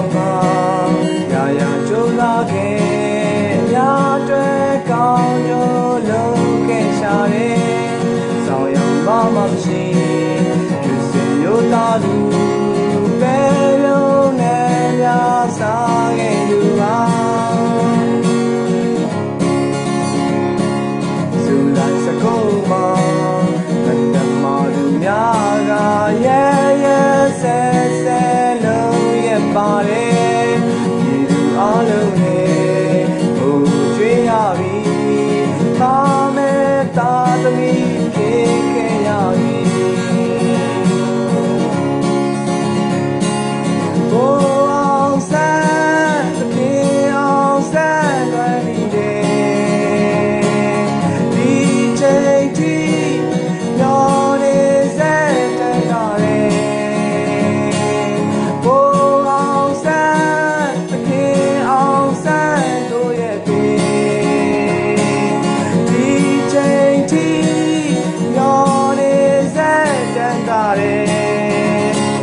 ရောက်မှာရာရာကြိုးစားခဲ့ရာတွေကောင်းလို့လုံးခဲ့ရှာတယ်ဆောင်ရမှာမရှိသူစီရတာလူပဲလုံးနဲ့များစားခဲ့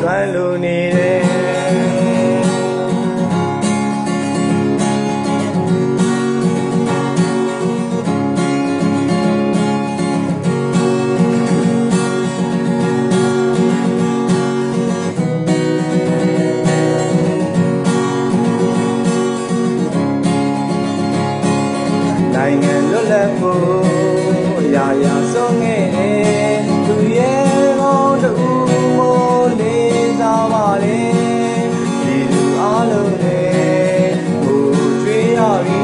တွန်းလူနေတယ်နိုင်ငံလွတ်လပ်ဖို့ရာရာဆုံး sorry.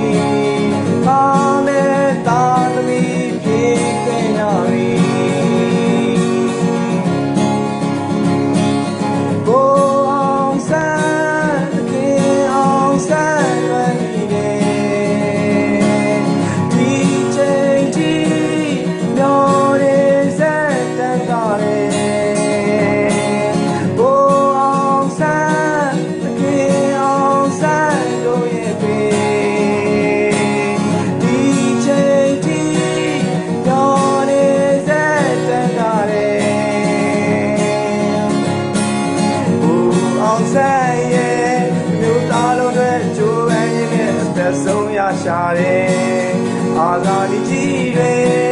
ရှာတယ်အာသာဒီကြီးတွေ